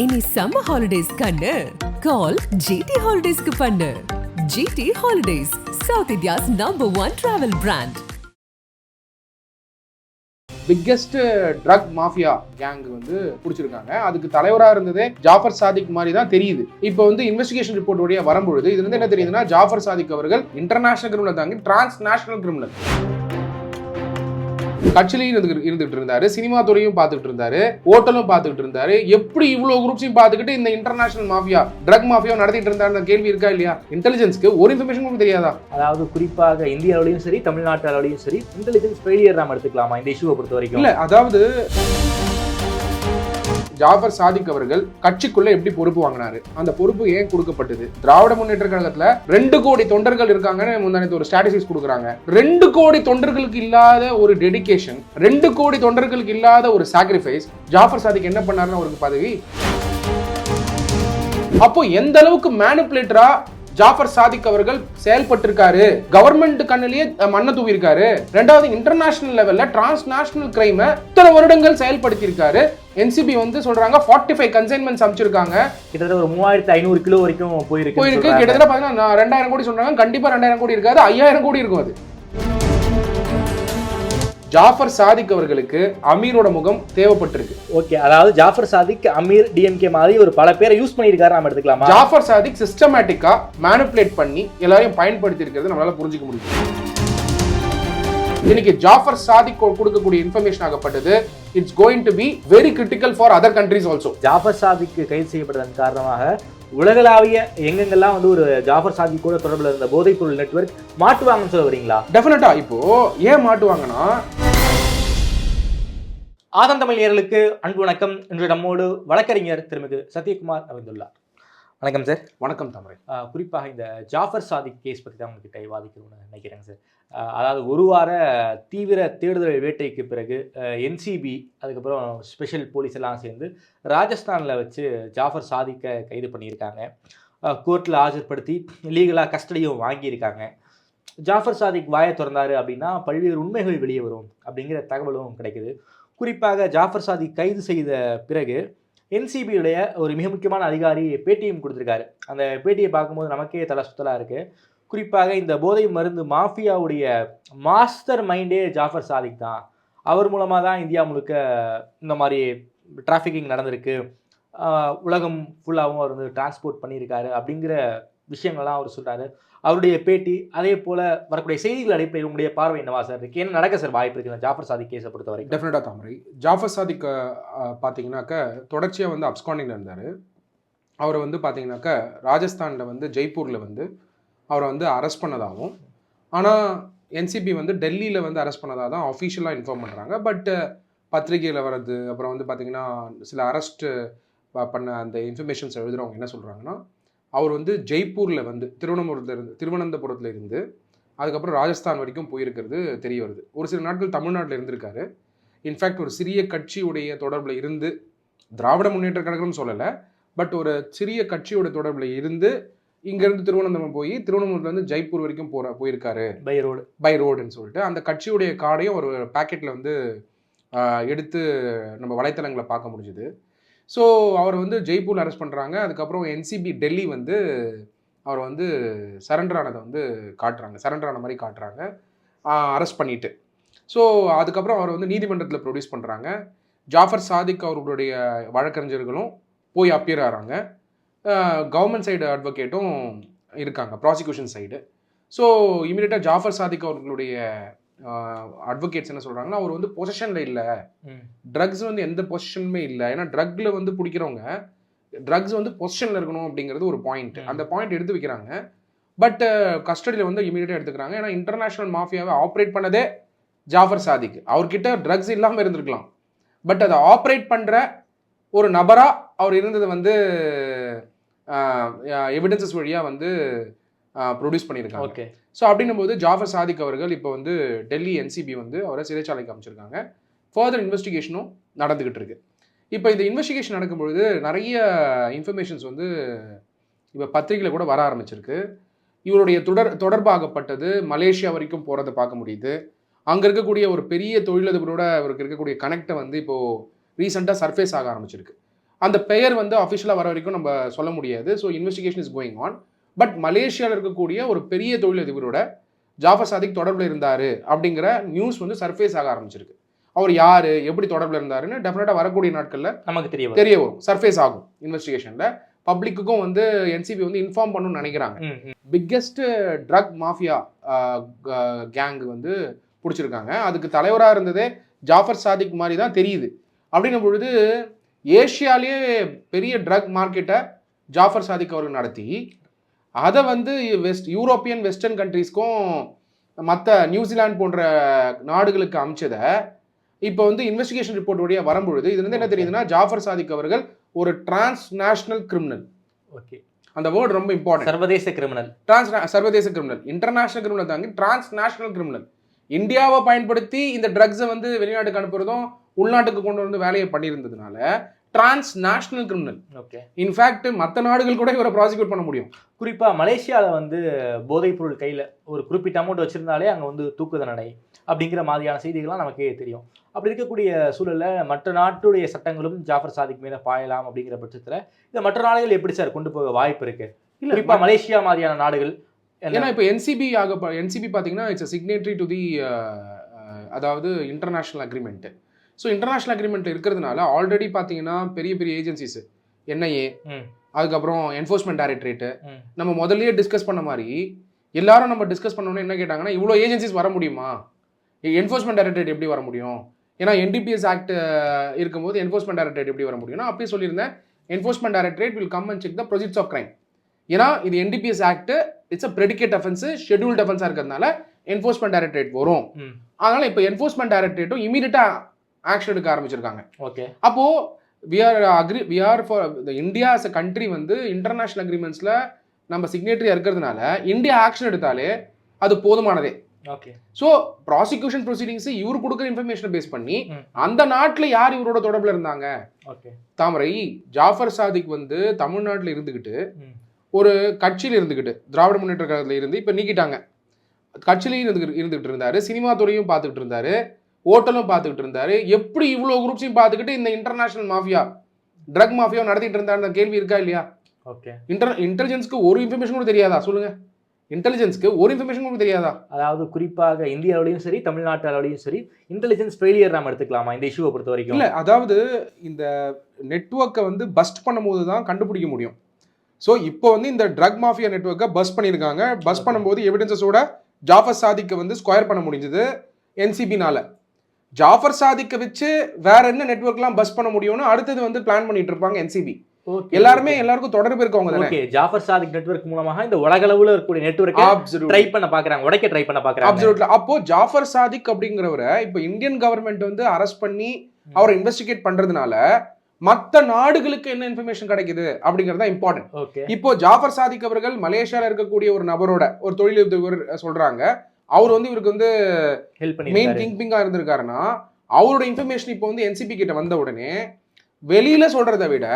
இனி summer holidays கண்ணு. கால் GT ஹாலிடேஸ்க்கு பண்ணு. GT holidays south India's number one travel brand biggest drug mafia gang வந்து பிடிச்சிருக்காங்க. அதுக்கு தலைவராக இருந்ததே ஜாஃபர் சாதிக் மாதிரி தான் தெரியுது. இப்போ வந்து இன்வெஸ்டிகேஷன் ரிப்போர்ட் வழியாக வரும்பொழுது இது வந்து என்ன தெரியுதுன்னா ஜாஃபர் சாதிக் அவர்கள் இன்டர்நேஷனல் கிரிமினல் தாங்க டிரான்ஸ் நேஷனல் கிரிமினல் கட்சியிலையும் இருந்து இருந்துகிட்டு இருந்தாரு சினிமா துறையும் பார்த்துட்டு இருந்தாரு ஹோட்டலும் பார்த்துட்டு இருந்தாரு. எப்படி இவ்வளவு குரூப்ஸையும் பார்த்துக்கிட்டு இந்த இன்டர்நேஷனல் மாஃபியா ட்ரக் மாஃபியா நடத்திட்டு இருந்தாருன்ற கேள்வி இருக்கா இல்லையா? இன்டெலிஜென்ஸ்க்கு ஒரு இன்ஃபர்மேஷன் உங்களுக்கு தெரியாதா? அதாவது குறிப்பாக இந்திய அளவுலையும் சரி தமிழ்நாட்டு அளவுலையும் சரி இன்டெலிஜென்ஸ் ஃபெயிலியர் நாம எடுத்துக்கலாமா? இந்த இஷ்யூவை பொறுத்த வரைக்கும் இல்ல அதாவது ஜாஃபர் சாதிக் அவர்கள் கட்சிக்குள்ள எப்படி பொறுப்பு வாங்கினாரு? அந்த பொறுப்பு ஏன் கொடுக்கப்பட்டது? திராவிட முன்னேற்ற கழகத்துல ரெண்டு கோடி தொண்டர்கள் இருக்காங்கன்னு முந்தானத்து ஒரு ஸ்டாட்டிஸ்டிக்ஸ் கொடுக்குறாங்க. ரெண்டு கோடி தொண்டர்களுக்கு இல்லாத ஒரு டெடிகேஷன் ரெண்டு கோடி தொண்டர்களுக்கு இல்லாத ஒரு சாக்ரிஃபைஸ் ஜாஃபர் சாதிக் என்ன பண்ணாருன்னு அவருக்கு பதவி. அப்போ எந்த அளவுக்கு மேனுப்புலேட்டரா ஜாஃபர் சாதிக் அவர்கள் செயல்பட்டிருக்காரு. கவர்மெண்ட் கண்ணிலேயே மண்ணை தூவிருக்காரு ரெண்டாவது இன்டர்நேஷனல் லெவல்ல டிரான்ஸ் நேஷனல் கிரைமை இத்தனை வருடங்கள் செயல்படுத்தியிருக்காரு. என்சிபி வந்து சொல்றாங்க ஃபார்ட்டி ஃபைவ் கன்சைன்மெண்ட்ஸ் அமைச்சிருக்காங்க. கிட்டத்தட்ட ஒரு மூவாயிரத்தி ஐநூறு கிலோ வரைக்கும் போயிருக்கு போயிருக்கு. கிட்டத்தட்ட பாத்தீங்கன்னா ரெண்டாயிரம் கோடி சொல்றாங்க. கண்டிப்பா ரெண்டாயிரம் கோடி இருக்காது ஐயாயிரம் கோடி இருக்கும் அது. ஜாஃபர் சாதிக் அவர்களுக்கு அமீரோட முகம் தேவைப்பட்டிருக்கு. ஓகே அதாவது ஜாஃபர் சாதிக் அமீர் டிஎம்கே மாதிரி ஒரு பல பேரை யூஸ் பண்ணியிருக்காரு நாம எடுத்துக்கலாமா? ஜாஃபர் சாதிக் சிஸ்டமேட்டிக்கா மேனிப்புலேட் பண்ணி எல்லாரையும் பயன்படுத்தி இருக்கிறது நம்மளால புரிஞ்சுக்க முடியும் இன்னைக்கு ஜாஃபர் சாதிக் கொடுக்கக்கூடிய information ஆகப்பட்டது. It's going to be very critical for other countries also Jafar சாதிக்கு கைது செய்யப்பட்டதன் காரணமாக உலகளாவிய எங்கெங்கெல்லாம் வந்து ஒரு ஜாஃபர் சாதிக் கூட தொடர்புல இருந்த போதைப்பொருள் நெட்வொர்க் மாட்டுவாங்கன்னு சொல்ல வரீங்களா? டெஃபினட்டா இப்போ ஏன் மாட்டுவாங்கன்னா ஆதம் தமிழ் அன்பு வணக்கம். இன்று நம்மோடு வழக்கறிஞர் திருமிகு சத்யகுமார் அமைந்துள்ளார் வணக்கம் சார். வணக்கம் தமிழ். குறிப்பாக இந்த ஜாஃபர் சாதிக் கேஸ் பற்றி தான் உங்ககிட்ட விவாதிக்கணும்னு நினைக்கிறேங்க சார். அதாவது ஒரு வார தீவிர தேடுதல் வேட்டைக்கு பிறகு என்சிபி அதுக்கப்புறம் ஸ்பெஷல் போலீஸ் எல்லாம் சேர்ந்து ராஜஸ்தானில் வச்சு ஜாஃபர் சாதிக்கை கைது பண்ணியிருக்காங்க. கோர்ட்டில் ஆஜர்படுத்தி லீகலாக கஸ்டடியும் வாங்கியிருக்காங்க. ஜாஃபர் சாதிக் வாயை திறந்தார் அப்படின்னா பல்வேறு உண்மைகள் வெளியே வரும் அப்படிங்கிற தகவலும் கிடைக்குது. குறிப்பாக ஜாஃபர் சாதிக் கைது செய்த பிறகு என்சிபியுடைய ஒரு மிக முக்கியமான அதிகாரி பேட்டியும் கொடுத்துருக்காரு. அந்த பேட்டியை பார்க்கும்போது நமக்கே தலை சுத்தலாக இருக்குது குறிப்பாக இந்த போதை மருந்து மாஃபியாவுடைய மாஸ்டர் மைண்டே ஜாஃபர் சாதிக் தான். அவர் மூலமாக தான் இந்தியா முழுக்க இந்த மாதிரி டிராஃபிக்கிங் நடந்திருக்கு. உலகம் ஃபுல்லாகவும் அவர் வந்து டிரான்ஸ்போர்ட் பண்ணியிருக்காரு அப்படிங்கிற விஷயங்கள்லாம் அவர் சொல்கிறாரு அவருடைய பேட்டி அதே போல் வரக்கூடிய செய்திகள் அடிப்படையில் உங்களுடைய பார்வை என்னவா சார் இருக்கு? என்ன நடக்க சார் வாய்ப்பு இருக்குது ஜாஃபர் சாதிக் கேஸை பொறுத்த வரைக்கும் டெஃபினட்டா தாமரை. ஜாஃபர் சாதிக் பார்த்தீங்கன்னாக்க தொடர்ச்சியாக வந்து அப்ஸ்காண்டிங்ல இருந்தார். அவர் வந்து பார்த்தீங்கன்னாக்க ராஜஸ்தானில் வந்து ஜெய்ப்பூரில் வந்து அவரை வந்து அரெஸ்ட் பண்ணதாகவும் ஆனால் என்சிபி வந்து டெல்லியில் வந்து அரெஸ்ட் பண்ணதாக தான் அஃபிஷியலாக இன்ஃபார்ம் பண்ணுறாங்க பட் பத்திரிகையில் வர்றது அப்புறம் வந்து பார்த்திங்கன்னா சில அரெஸ்ட்டு பண்ண அந்த இன்ஃபர்மேஷன்ஸ் எழுதுகிறவங்க என்ன சொல்கிறாங்கன்னா அவர் வந்து ஜெய்ப்பூரில் வந்து திருவனந்தபுரத்தில் இருந்து திருவனந்தபுரத்தில் இருந்து அதுக்கப்புறம் ராஜஸ்தான் வரைக்கும் போயிருக்கிறது தெரிய வருது. ஒரு சில நாட்கள் தமிழ்நாட்டில் இருந்திருக்காரு. இன்ஃபேக்ட் ஒரு சிறிய கட்சியுடைய தொடர்பில் இருந்து திராவிட முன்னேற்ற கழகம்னு சொல்லலை பட் ஒரு சிறிய கட்சியோட தொடர்பில் இருந்து இங்கேருந்து திருவனந்தபுரம் போய் திருவனந்தபுரத்துலேருந்து ஜெய்ப்பூர் வரைக்கும் போகிற போயிருக்காரு. By road. பை ரோடுன்னு சொல்லிட்டு அந்த கட்சியுடைய கார்டையும் ஒரு பாக்கெட்டில் வந்து எடுத்து நம்ம வலைத்தளங்களை பார்க்க முடிஞ்சுது. ஸோ அவர் வந்து ஜெய்ப்பூர் அரெஸ்ட் பண்ணுறாங்க அதுக்கப்புறம் என்சிபி டெல்லி வந்து அவர் வந்து சரண்டர் ஆனதை வந்து காட்டுறாங்க. சரண்டர் ஆன மாதிரி காட்டுறாங்க. அரெஸ்ட் பண்ணிட்டு. ஸோ அதுக்கப்புறம் அவர் வந்து நீதிமன்றத்தில் ப்ரொடியூஸ் பண்ணுறாங்க ஜாஃபர் சாதிக் அவர்களுடைய வழக்கறிஞர்களும் போய் அப்பியர் ஆகிறாங்க கவர்மெண்ட் சைடு அட்வொகேட்டும் இருக்காங்க ப்ராசிக்யூஷன் சைடு ஸோ இமீடியட்டாக ஜாஃபர் சாதிக் அவர்களுடைய அட்வொகேட்ஸ் என்ன சொல்கிறாங்கன்னா அவர் வந்து பொசிஷனில் இல்லை. ட்ரக்ஸ் வந்து எந்த பொசிஷனுமே இல்லை. ஏன்னா ட்ரக்ல வந்து பிடிக்கிறவங்க ட்ரக்ஸ் வந்து பொசிஷனில் இருக்கணும் அப்படிங்கிறது ஒரு பாயிண்ட். அந்த பாயிண்ட் எடுத்து வைக்கிறாங்க. பட் கஸ்டடியில் வந்து இமீடியட்டாக எடுத்துக்கிறாங்க. ஏன்னா இன்டர்நேஷனல் மாஃபியாவை ஆப்ரேட் பண்ணதே ஜாஃபர் சாதிக் அவர்கிட்ட ட்ரக்ஸ் இல்லாமல் இருந்திருக்கலாம். பட் அதை ஆப்ரேட் பண்ணுற ஒரு நபராக அவர் இருந்தது வந்து எவிடன்சஸ் வழியாக வந்து ப்ரொடியூஸ் பண்ணியிருக்காங்க. ஓகே. ஸோ அப்படின்னும் போது ஜாஃபர் சாதிக் அவர்கள் இப்போ வந்து டெல்லி என்சிபி வந்து அவரை சிறைச்சாலைக்கு அமைச்சிருக்காங்க. ஃபர்தர் இன்வெஸ்டிகேஷனும் நடந்துகிட்டு இருக்கு இப்போ இந்த இன்வெஸ்டிகேஷன் நடக்கும்பொழுது நிறைய இன்ஃபர்மேஷன்ஸ் வந்து இப்போ பத்திரிகையில் கூட வர ஆரம்பிச்சிருக்கு. இவருடைய தொடர் தொடர்பாகப்பட்டது மலேசியா வரைக்கும் போகிறத பார்க்க முடியுது. அங்கே இருக்கக்கூடிய ஒரு பெரிய தொழிலதிபரோட அவருக்கு இருக்கக்கூடிய கனெக்டை வந்து இப்போது ரீசெண்டாக சர்ஃபேஸ் ஆக ஆரம்பிச்சிருக்கு. அந்த பெயர் வந்து அஃபிஷியலாக வர வரைக்கும் நம்ம சொல்ல முடியாது. So investigation is going on but மலேசியாவில் இருக்கக்கூடிய ஒரு பெரிய தொழிலதிபரோட ஜாஃபர் சாதிக் தொடர்பில் இருந்தார் அப்படிங்கிற நியூஸ் வந்து சர்ஃபேஸ் ஆக ஆரம்பிச்சிருக்கு. அவர் யார் எப்படி தொடர்பில் இருந்தாருன்னு டெஃபினட்டாக வரக்கூடிய நாட்களில் நமக்கு தெரிய தெரிய வரும். சர்ஃபேஸ் ஆகும் இன்வெஸ்டிகேஷனில் பப்ளிக்குக்கும் வந்து என்சிபி வந்து இன்ஃபார்ம் பண்ணணும்னு நினைக்கிறாங்க. பிக்கெஸ்ட் ட்ரக் மாஃபியா கேங் வந்து பிடிச்சிருக்காங்க. அதுக்கு தலைவராக இருந்ததே ஜாஃபர் சாதிக் மாதிரி தான் தெரியுது. அப்படின்னும் பொழுது ஏஷியாலேயே பெரிய ட்ரக் மார்க்கெட்டை ஜாஃபர் சாதிக் அவர்கள் நடத்தி அதை வந்து வெஸ்ட் யூரோப்பியன் வெஸ்டர்ன் கண்ட்ரீஸ்க்கும் மற்ற நியூசிலாந்து போன்ற நாடுகளுக்கு அமிச்சதை இப்போ வந்து இன்வெஸ்டிகேஷன் ரிப்போர்ட் வழியாக வரும்பொழுது இதுல இருந்து என்ன. தெரியுதுன்னா ஜாஃபர் சாதிக் அவர்கள் ஒரு டிரான்ஸ் நேஷனல் கிரிமினல் ஓகே அந்த வேர்டு ரொம்ப இம்பார்ட்டன்ட் சர்வதேச கிரிமினல் டிரான்ஸ் சர்வதேச கிரிமினல் இன்டர்நேஷனல் கிரிமினல் தாங்க டிரான்ஸ் நேஷனல் கிரிமினல் இந்தியாவை பயன்படுத்தி இந்த ட்ரக்ஸை வந்து வெளிநாட்டுக்கு அனுப்புறதும் உள்நாட்டுக்கு கொண்டு வந்து வேலையை பண்ணியிருந்ததுனால transnational criminal okay in fact மற்ற நாடுகள் கூட இவரை ப்ராசிக்யூட் பண்ண முடியும். குறிப்பா மலேசியால வந்து போதைப் பொருள் கையில ஒரு குறிப்பிட்ட அமௌண்ட் வச்சிருந்தாலே அங்க வந்து தூக்கு தண்டனை அப்படிங்கிற மாதிரியான செய்திகள்லாம் நமக்கே தெரியும். அப்படி இருக்கக்கூடிய சூழல்ல மற்ற நாட்டுடைய சட்டங்களும் ஜாஃபர் சாதிக் மேல பாயலாம் அப்படிங்கிற பட்சத்துல இந்த மற்ற நாடுகள் எப்படி சார் கொண்டு போக வாய்ப்பு இருக்கு? இல்ல குறிப்பா மலேசியா மாதிரியான நாடுகள் ஏன்னா இப்போ என்சிபி ஆக என்சிபி பார்த்தீங்கன்னா இட்ஸ் சிக்னேட்டரி டு தி அதாவது international agreement so international agreement இருக்கிறதுனால ஆல்ரெடி பார்த்தீங்கன்னா பெரிய பெரிய ஏஜென்சிஸ் என்ஐஏ. அதுக்கப்புறம் என்ஃபோர்ஸ்மெண்ட் டைரக்டரேட்டு. நம்ம முதல்லயே டிஸ்கஸ் பண்ண மாதிரி எல்லாரும் நம்ம டிஸ்கஸ் பண்ணோன்னே என்ன கேட்டாங்கன்னா இவ்வளோ ஏஜென்சிஸ் வர முடியுமா? என்ஃபோர்ஸ்மெண்ட் டைரக்டரேட் எப்படி வர முடியும்? ஏன்னா என்டிபிஎஸ் ஆக்ட் இருக்கும்போது என்ஃபோர்ஸ்மெண்ட் டைரக்டரேட் எப்படி வர முடியும்னா அப்படியே சொல்லியிருந்தேன் enforcement directorate will come and check the proceeds of crime ஏன்னா இது NDPS act it's a predicate offence scheduled அஃபென்ஸாக இருக்கிறதுனால என்ஃபோர்ஸ்மெண்ட் டைரக்டரேட் வரும். அதனால இப்போ என்ஃபோர்ஸ்மெண்ட் டைரக்டரேட்டும் இமீடியட்டாக ஆக்ஷன் எடுக்க ஆரம்பிச்சிருக்காங்க. ஓகே. அப்போ we are agree we are for India as a country வந்து இன்டர்நேஷனல் அக்ரிமெண்ட்ஸில் நம்ம சிக்னேட்டரியாக இருக்கிறதுனால இந்தியா ஆக்ஷன் எடுத்தாலே அது போதுமானதே. ஓகே. ஸோ ப்ராசிக்யூஷன் ப்ரொசீடிங்ஸ் இவர் கொடுக்குற இன்ஃபர்மேஷனை பேஸ் பண்ணி. அந்த நாட்டில் யார் இவரோட தொடர்பில் இருந்தாங்க? ஓகே. தாமரை ஜாஃபர் சாதிக் வந்து தமிழ்நாட்டில் இருந்துக்கிட்டு. ஒரு கட்சியில் இருந்துக்கிட்டு திராவிட முன்னேற்ற கழகத்தில் இருந்து இப்போ நீக்கிட்டாங்க. கட்சியிலையும் இருந்து இருந்துகிட்டு இருந்தாரு. சினிமா துறையும் பார்த்துக்கிட்டு இருந்தாரு. ஹோட்டலும் பார்த்துக்கிட்டு இருந்தாரு. எப்படி இவ்வளோ குரூப்ஸையும் பார்த்துக்கிட்டு இந்த இன்டர்நேஷனல் மாஃபியா ட்ரக் மாஃபியா நடத்திட்டு இருந்தாருன்ற கேள்வி இருக்கா இல்லையா? ஓகே இன்டர் இன்டெலிஜென்ஸ்க்கு ஒரு இன்ஃபர்மேஷன் கூட தெரியாதா? சொல்லுங்க. இன்டெலிஜென்ஸ்க்கு ஒரு இன்ஃபர்மேஷன் கூட தெரியாதா? அதாவது குறிப்பாக இந்திய அளவுலையும் சரி தமிழ்நாட்டு அளவுலையும் சரி இன்டெலிஜென்ஸ் ஃபெயிலியர் நம்ம எடுத்துக்கலாமா இந்த இஷ்யூவை பொறுத்த வரைக்கும் இல்ல அதாவது இந்த நெட்வொர்க்கை வந்து பஸ்ட் பண்ணும்போது தான் கண்டுபிடிக்க முடியும். ஸோ இப்போ வந்து இந்த ட்ரக் மாஃபியா நெட்வொர்க்கை பஸ் பண்ணியிருக்காங்க. பஸ். பண்ணும்போது எவிடன்சஸோட ஜாஃபர் சாதிக்கை வந்து ஸ்கொயர் பண்ண முடிஞ்சது என்சிபினால ஜாஃபர் சாதிக்கை வச்சு வேற என்ன நெட்வொர்க்லாம் பஸ் பண்ண முடியும்னு அடுத்தது வந்து பிளான் பண்ணிட்டு இருப்பாங்க என்சிபி எல்லாருமே. எல்லாருக்கும் தொடர்பு இருக்கவங்க ஓகே ஜாஃபர் சாதிக் நெட்வொர்க் மூலமாக இந்த உலக அளவுல இருக்கக்கூடிய நெட்வொர்க்கை ட்ரை பண்ண பாக்குறாங்க உடைக்க ட்ரை பண்ண பாக்குறாங்க. அப்சல்யூட்ல அப்போ ஜாஃபர் சாதிக் அப்படிங்கிறவரை இப்போ இந்தியன் கவர்மெண்ட் வந்து அரெஸ்ட் பண்ணி அவரை இன்வெஸ்டிகேட் பண்றதுனால மற்ற நாடுகளுக்கு என்ன இன்ஃபர்மேஷன் கிடைக்குது அப்படிங்கிறது தான் இம்பார்ட்டன்ட் இப்போ ஜாஃபர் சாதிக் அவர்கள் மலேசியால இருக்கக்கூடிய ஒரு நபரோட ஒரு தொழிலதிபர் சொல்றாங்க. அவர் வந்து இவருக்கு வந்து ஹெல்ப் மெயின் கிங் பிங்கா இருந்திருக்காருன்னா அவரோட இன்ஃபர்மேஷன் இப்போ வந்து என்சிபி கிட்ட வந்த உடனே வெளியில சொல்றதை விட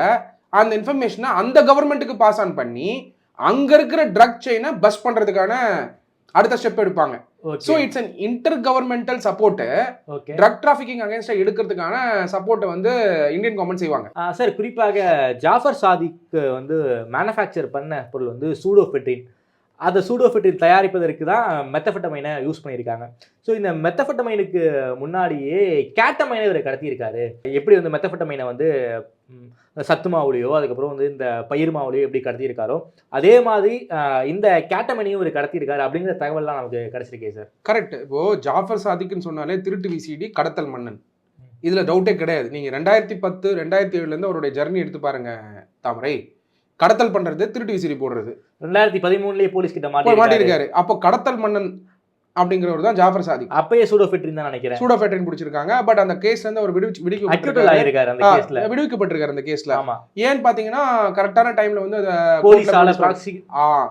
அந்த இன்ஃபர்மேஷனை அந்த கவர்மெண்ட்டுக்கு பாஸ் ஆன் பண்ணி அங்க இருக்கிற ட்ரக் செயினை பஸ் பண்றதுக்கான அடுத்த ஸ்டெப் எடுப்பாங்க. So it's an intergovernmental support drug trafficking அகேன்ஸ்டா எடுக்கிறதுக்கான சப்போர்ட்டை வந்து இந்தியன் கவர்மெண்ட் செய்வாங்க. சார் குறிப்பாக ஜாஃபர் சாதிக் வந்து மேனுஃபேக்சர் பண்ண பொருள் வந்து சூடோஃபெட்ரின் அதை சூடோஃபெட்ரின் தயாரிப்பதற்கு தான் மெத்தஃபெட்டமைனை யூஸ் பண்ணியிருக்காங்க. ஸோ இந்த மெத்தஃபெட்டமைனுக்கு முன்னாடியே கேட்டமைனை இவர் கடத்தியிருக்காரு. எப்படி வந்து மெத்தஃபெட்டமைனை வந்து சத்து மாவுலையோ அதுக்கப்புறம் வந்து இந்த பயிர் மாவுலையோ எப்படி கடத்தியிருக்காரோ அதே மாதிரி இந்த கேட்டமைனையும் இவர் கடத்தியிருக்காரு அப்படிங்கிற தகவல்லாம் நமக்கு கிடைச்சிருக்கே சார். கரெக்ட் இப்போ ஜாஃபர் சாதிக்னு சொன்னாலே திருட்டு விசிடி கடத்தல் மன்னன். இதுல டவுட்டே கிடையாது. நீங்க ரெண்டாயிரத்தி பத்து ரெண்டாயிரத்தி ஏழுல இருந்து அவருடைய ஜர்னி எடுத்து பாருங்க தாமரை. கடத்தல் பண்றது திருட்டு விசிடி போடுறது. ரெண்டாயிரத்தி பதிமூணுலேயே போலீஸ் கிட்ட மாட்டி மாட்டியிருக்காரு. அப்போ கடத்தல் மன்னன் அப்படிங்கிறவர் தான் ஜாஃபர் சாதிக். அப்பயே சூடோஃபெட்ரின் தான் நினைக்கிறேன். சூடோஃபெட்ரின் பிடிச்சிருக்காங்க. பட் அந்த கேஸ்ல இருந்து அவர் விடுவிச்சு விடுவிக்கப்பட்டிருக்காரு. விடுவிக்கப்பட்டிருக்காரு அந்த கேஸ்ல ஆமா. ஏன் பாத்தீங்கன்னா கரெக்டான டைம்ல வந்து போலீஸால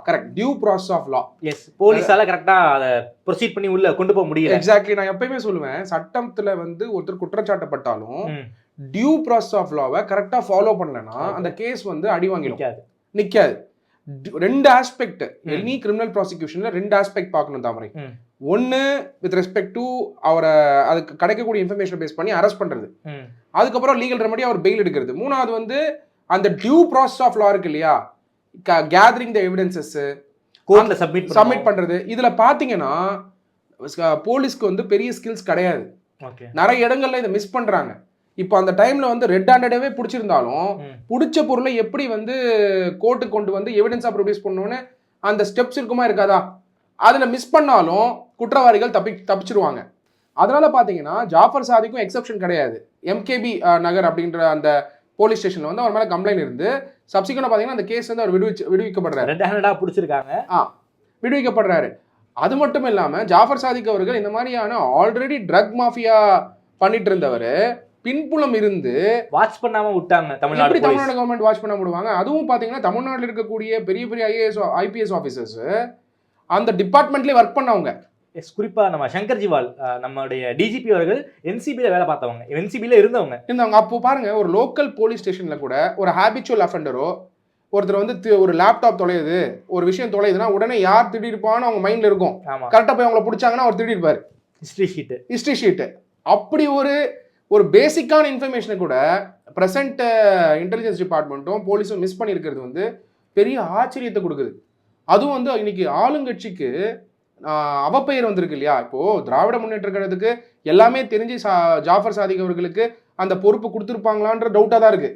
correct due process of law S போலீஸால கரெக்டா அதை ப்ரொசீட் பண்ணி உள்ள கொண்டு போக முடியல. எக்ஸாக்ட்லி நான் எப்பயுமே சொல்லுவேன் சட்டத்துல வந்து ஒருத்தர் குற்றச்சாட்டப்பட்டாலும் டியூ ப்ராசஸ் ஆஃப் லாவை கரெக்டா ஃபாலோ பண்ணலனா Okay. அந்த கேஸ் வந்து அடி வாங்கிடும். நிக்காது. ரெண்டு ஆஸ்பெக்ட். எனி கிரிமினல் ப்ராசிக்யூஷன்ல ரெண்டு ஆஸ்பெக்ட் பார்க்கணும் தாமரை. ஒன்று வித் ரெஸ்பெக்ட் டு அவரை அதுக்கு கிடைக்கக்கூடிய இன்ஃபர்மேஷன் பேஸ் பண்ணி அரெஸ்ட் பண்ணுறது. அதுக்கப்புறம் லீகல் ரெமடி அவர் பெயில் எடுக்கிறது. மூணாவது வந்து அந்த டியூ ப்ராசஸ் ஆஃப் லா இருக்கு இல்லையா? கேதரிங் த எவிடன்சஸ் கோர்ட்ல சப்மிட் சப்மிட் பண்றது. இதுல பாத்தீங்கன்னா ஸ்- போலீஸ்க்கு வந்து பெரிய ஸ்கில்ஸ் கிடையாது. நிறைய இடங்கள்ல இதை மிஸ் பண்றாங்க. இப்போ அந்த டைம்ல வந்து ரெட் ஹேண்டடாவே பிடிச்சிருந்தாலும். பிடிச்ச பொருளை எப்படி வந்து கோர்ட்டுக்கு கொண்டு வந்து எவிடன்ஸா ப்ரொடியூஸ் பண்ணணும்னு அந்த ஸ்டெப்ஸ் இருக்குமா இருக்காதா? அதுல மிஸ் பண்ணாலும் குற்றவாளிகள் தப்பி தப்பிச்சிருவாங்க. அதனால பாத்தீங்கன்னா ஜாஃபர் சாதிக்கும் எக்ஸப்ஷன் கிடையாது. எம்கேபி நகர் அப்படின்ற அந்த போலீஸ் ஸ்டேஷன்ல வந்து அவர் மேல கம்ப்ளைண்ட் இருந்து சப்சிக்வெண்டா பாத்தீங்கன்னா அந்த கேஸ் வந்து அவர் விடுவிச்சு விடுவிக்கப்படுறாரு. ரெட் ஹேண்டடா பிடிச்சிருக்காங்க. விடுவிக்கப்படுறாரு. அது மட்டும் இல்லாம ஜாஃபர் சாதிக் அவர்கள் இந்த மாதிரியான ஆல்ரெடி ட்ரக் மாஃபியா பண்ணிட்டு இருந்தவர் பின்புலம் இருந்து வாட்ச் பண்ணாம விட்டாங்க தமிழ்நாடு தமிழ்நாடு கவர்மெண்ட் வாட்ச் பண்ண முடிவாங்க அதுவும் பாத்தீங்கன்னா தமிழ்நாட்டில் இருக்கக்கூடிய பெரிய பெரிய ஐஏஎஸ் ஐபிஎஸ் ஆஃபீஸர்ஸ் அந்த டிபார்ட்மெண்ட்லயே ஒர்க் பண்ணவங்க. எஸ் குறிப்பா நம்ம சங்கர் ஜிவால் நம்மளுடைய டிஜிபி அவர்கள் என்சிபில வேலை பார்த்தவங்க. என்சிபில இருந்தவங்க. இருந்தவங்க. அப்போ பாருங்க ஒரு லோக்கல் போலீஸ் ஸ்டேஷன்ல கூட ஒரு ஹேபிச்சுவல் அஃபெண்டரோ ஒருத்தர் வந்து ஒரு லேப்டாப் தொலையுது ஒரு விஷயம் தொலையுதுன்னா உடனே யார் திடீர்ப்பான்னு அவங்க மைண்ட்ல இருக்கும். ஆமா. கரெக்டா போய் அவங்கள பிடிச்சாங்கன்னா அவர் திடீர்ப்பாரு. ஹிஸ்டரி ஷீட் ஹிஸ்ட்ரி ஷீட்டு அப்படி ஒரு ஒரு பேசிக்கான இன்ஃபர்மேஷனை கூட ப்ரெசன்ட் இன்டெலிஜென்ஸ் டிபார்ட்மெண்ட்டும் போலீஸும் மிஸ் பண்ணியிருக்கிறது வந்து பெரிய ஆச்சரியத்தை கொடுக்குது. அதுவும் வந்து இன்னைக்கு ஆளுங்கட்சிக்கு அவப்பெயர் வந்திருக்கு இல்லையா? இப்போ திராவிட முன்னேற்ற கழகத்துக்கு எல்லாமே தெரிஞ்சு சா ஜாஃபர் சாதிக் அவர்களுக்கு அந்த பொறுப்பு கொடுத்துருப்பாங்களான்ற டவுட்டாக தான் இருக்கு.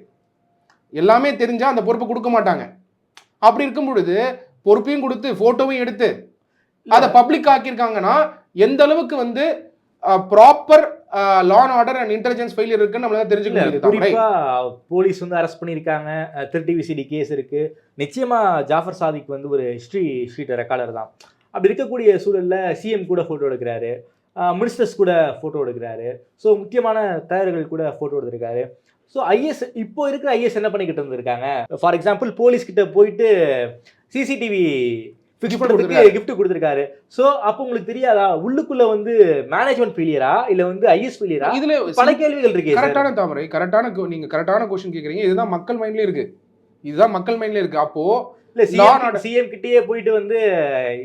எல்லாமே தெரிஞ்சா அந்த பொறுப்பு கொடுக்க மாட்டாங்க. அப்படி இருக்கும் பொழுது பொறுப்பையும் கொடுத்து போட்டோவையும் எடுத்து அதை பப்ளிக் ஆக்கியிருக்காங்கன்னா எந்த அளவுக்கு வந்து proper law and order and intelligence failure இருக்குன்னு நம்மளால தெரிஞ்சுக்க இல்ல முடியுது. தாமரை. குறிப்பா போலீஸ் வந்து அரெஸ்ட் பண்ணியிருக்காங்க. திருட்டி விசிடி கேஸ் இருக்கு. நிச்சயமா ஜாஃபர் சாதிக் வந்து ஒரு ஹிஸ்டரி ஷீட் ரெக்கார்டர் தான். அப்படி இருக்கக்கூடிய சூழல்ல சிஎம் கூட போட்டோ எடுக்கிறாரு. மினிஸ்டர்ஸ் கூட போட்டோ எடுக்கிறாரு. ஸோ முக்கியமான தலைவர்கள் கூட போட்டோ எடுத்திருக்காரு. ஸோ ஐஎஸ் இப்போ இருக்கிற ஐஎஸ் என்ன பண்ணிக்கிட்டு இருந்திருக்காங்க? ஃபார் எக்ஸாம்பிள் போலீஸ் கிட்ட போயிட்டு சிசிடிவி ஃபிக்ஸ் பண்ணுறதுக்கு gift கொடுத்துருக்காரு. ஸோ அப்போ உங்களுக்கு தெரியாதா? உள்ளுக்குள்ள வந்து மேனேஜ்மெண்ட் ஃபெயிலியரா இல்ல வந்து ஐஎஸ் ஃபெயிலியரா இதுல பல கேள்விகள் இருக்கு. கரெக்டான தாமரை கரெக்டான கு- நீங்க கரெக்டான கொஸ்டின் கேக்குறீங்க. இதுதான் மக்கள் மைண்ட்லயே இருக்கு. இதுதான் மக்கள் மைண்ட்ல இருக்கு. அப்போ இல்ல. சிஎம் சிஎம் கிட்டயே போயிட்டு வந்து